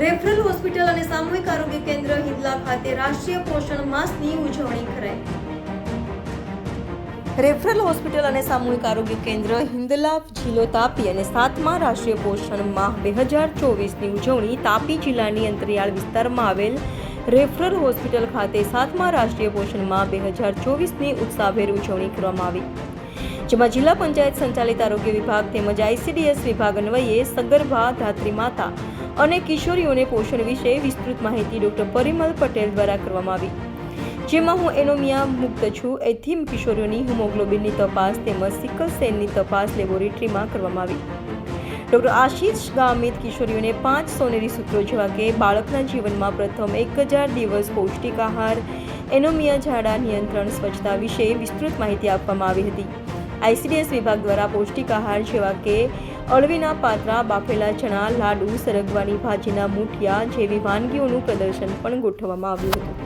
Referral hospital અને સામૂહિક આરોગ્ય કેન્દ્ર હિદલા ખાતે રાષ્ટ્રીય પોષણ માસની ઉજવણી કરાઈ. રેફરલ હોસ્પિટલ અને સામૂહિક આરોગ્ય કેન્દ્ર હિંદલા, જિલ્લો તાપી અને સાતમા રાષ્ટ્રીય પોષણ માહ બે હજાર ચોવીસની ઉજવણી તાપી જિલ્લાની અંતરિયાળ વિસ્તારમાં આવેલ રેફરલ હોસ્પિટલ ખાતે સાતમા રાષ્ટ્રીય પોષણ માહ બે હજાર ચોવીસની ઉત્સાહભેર ઉજવણી કરવામાં આવી. જેમાં જિલ્લા પંચાયત સંચાલિત આરોગ્ય વિભાગ તેમજ આઈસીડીએસ વિભાગ અન્વયે સગર્ભા, ધાત્રી માતા અને કિશોરીઓને પોષણ વિશે વિસ્તૃત માહિતી ડોક્ટર પરિમલ પટેલ દ્વારા કરવામાં આવી. જેમાં હું એનોમિયા મુક્ત છું એથી કિશોરીઓની હિમોગ્લોબિનની તપાસ તેમજ સિકલ સેલની તપાસ લેબોરેટરીમાં કરવામાં આવી. ડોક્ટર આશીષ ગામિત કિશોરીઓને પાંચ સોનેરી સૂત્રો જેવા કે બાળકના જીવનમાં પ્રથમ એક હજાર દિવસ પૌષ્ટિક આહાર, એનોમિયા ઝાડા નિયંત્રણ સ્વચ્છતા વિશે વિસ્તૃત માહિતી આપવામાં આવી હતી. આઈસીડીએસ વિભાગ દ્વારા પૌષ્ટિક આહાર જેવા કે અળવીના પાત્રા, બાફેલા ચણા, લાડુ, સરગવાની ભાજીના મૂઠિયા જેવી વાનગીઓનું પ્રદર્શન પણ ગોઠવવામાં આવ્યું હતું.